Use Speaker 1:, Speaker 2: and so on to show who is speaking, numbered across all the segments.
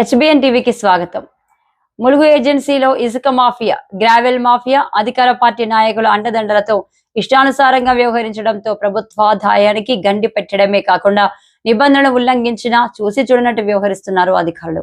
Speaker 1: HBN టీవీకి స్వాగతం. ములుగు ఏజెన్సీలో ఇసుక మాఫియా గ్రావెల్ మాఫియా అధికార పార్టీ నాయకుల అండదండలతో ఇష్టానుసారంగా వ్యవహరించడంతో ప్రభుత్వాదాయానికి గండి పెట్టడమే కాకుండా నిబంధనలు ఉల్లంఘించినా చూసి చూడనట్టు వ్యవహరిస్తున్నారు అధికారులు.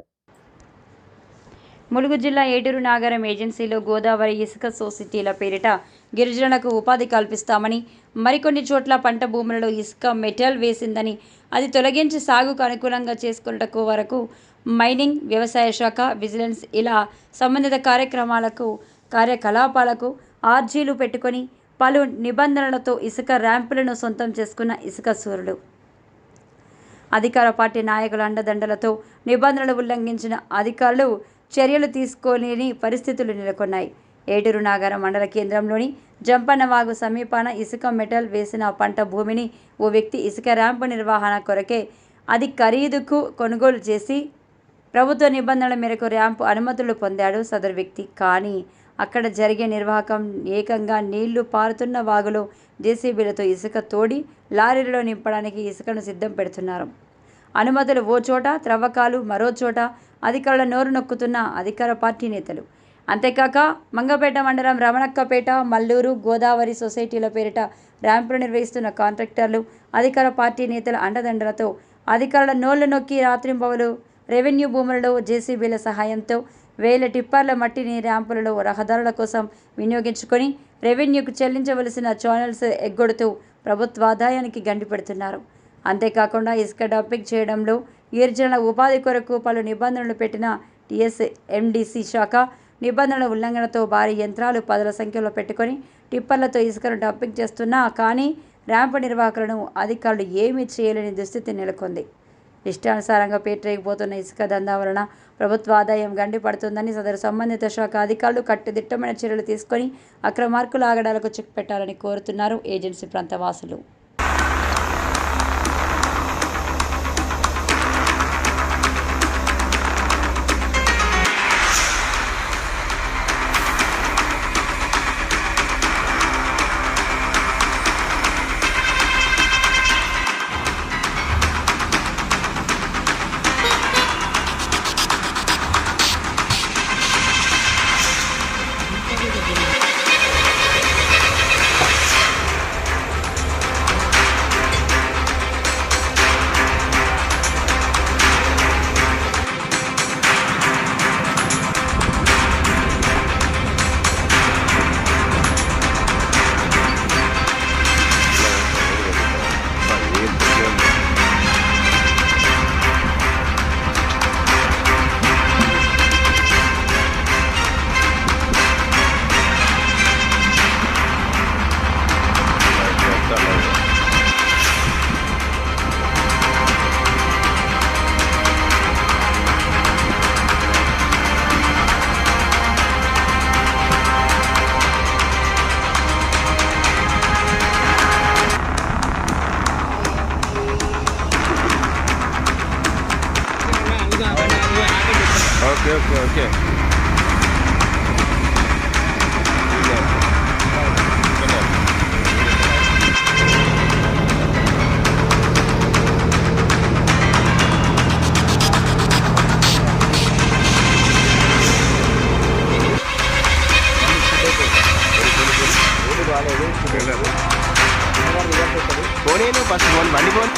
Speaker 1: ములుగు జిల్లా ఏటూరు నాగరం ఏజెన్సీలో గోదావరి ఇసుక సొసైటీల పేరిట గిరిజనులకు ఉపాధి కల్పిస్తామని మరికొన్ని చోట్ల పంట భూములలో ఇసుక మెటల్ వేసిందని అది తొలగించి సాగుకు అనుకూలంగా చేసుకున్నటకు వరకు మైనింగ్ వ్యవసాయ శాఖ విజిలెన్స్ ఇలా సంబంధిత కార్యక్రమాలకు కార్యకలాపాలకు ఆర్జీలు పెట్టుకొని పలు నిబంధనలతో ఇసుక ర్యాంపులను సొంతం చేసుకున్న ఇసుక సూర్యుడు అధికార పార్టీ నాయకుల అండదండలతో నిబంధనలు ఉల్లంఘించిన అధికారులు చర్యలు తీసుకోలేని పరిస్థితులు నెలకొన్నాయి. ఏటూరు నాగరం మండల కేంద్రంలోని జంపన్నవాగు సమీపాన ఇసుక మెటల్ వేసిన పంట భూమిని ఓ వ్యక్తి ఇసుక ర్యాంపు నిర్వహణ కొరకే అది ఖరీదుకు కొనుగోలు చేసి ప్రభుత్వ నిబంధనల మేరకు ర్యాంపు అనుమతులు పొందాడు సదరు వ్యక్తి. కానీ అక్కడ జరిగే నిర్వాహకం ఏకంగా నీళ్ళు పారుతున్న వాగులో జేసీబీలతో ఇసుక తోడి లారీలలో నింపడానికి ఇసుకను సిద్ధం పెడుతున్నారు. అనుమతులు ఓ చోట త్రవ్వకాలు మరో చోట అధికారుల నోరు నొక్కుతున్న అధికార పార్టీ నేతలు. అంతేకాక మంగపేట మండలం రమణక్కపేట మల్లూరు గోదావరి సొసైటీల పేరిట ర్యాంపులు నిర్వహిస్తున్న కాంట్రాక్టర్లు అధికార పార్టీ నేతల అండదండలతో అధికారుల నోళ్ళు నొక్కి రాత్రింబవలు రెవెన్యూ భూములలో జేసీబీల సహాయంతో వేల టిప్పర్ల మట్టిని ర్యాంపులలో రహదారుల కోసం వినియోగించుకొని రెవెన్యూకు చెల్లించవలసిన ఛానల్స్ ఎగ్గొడుతూ ప్రభుత్వ ఆదాయానికి గండి పెడుతున్నారు. అంతేకాకుండా ఇసుక డంపింగ్ చేయడంలో గిరిజనుల ఉపాధి కొరకు పలు నిబంధనలు పెట్టిన టీఎస్ ఎండిసి శాఖ నిబంధనల ఉల్లంఘనతో భారీ యంత్రాలు పదుల సంఖ్యలో పెట్టుకొని టిప్పర్లతో ఇసుకను డంపింగ్ చేస్తున్నా కానీ ర్యాంపు నిర్వాహకులను అధికారులు ఏమీ చేయలేని దుస్థితి నెలకొంది. ఇష్టానుసారంగా పేటరేగిపోతున్న ఇసుక దందా వలన ప్రభుత్వ ఆదాయం గండిపడుతుందని సదరు సంబంధిత శాఖ అధికారులు కట్టుదిట్టమైన చర్యలు తీసుకొని అక్రమార్కుల ఆగడాలకు చెక్ పెట్టాలని కోరుతున్నారు ఏజెన్సీ ప్రాంత వాసులు
Speaker 2: okay okay okay phone first phone బండి ఫోన్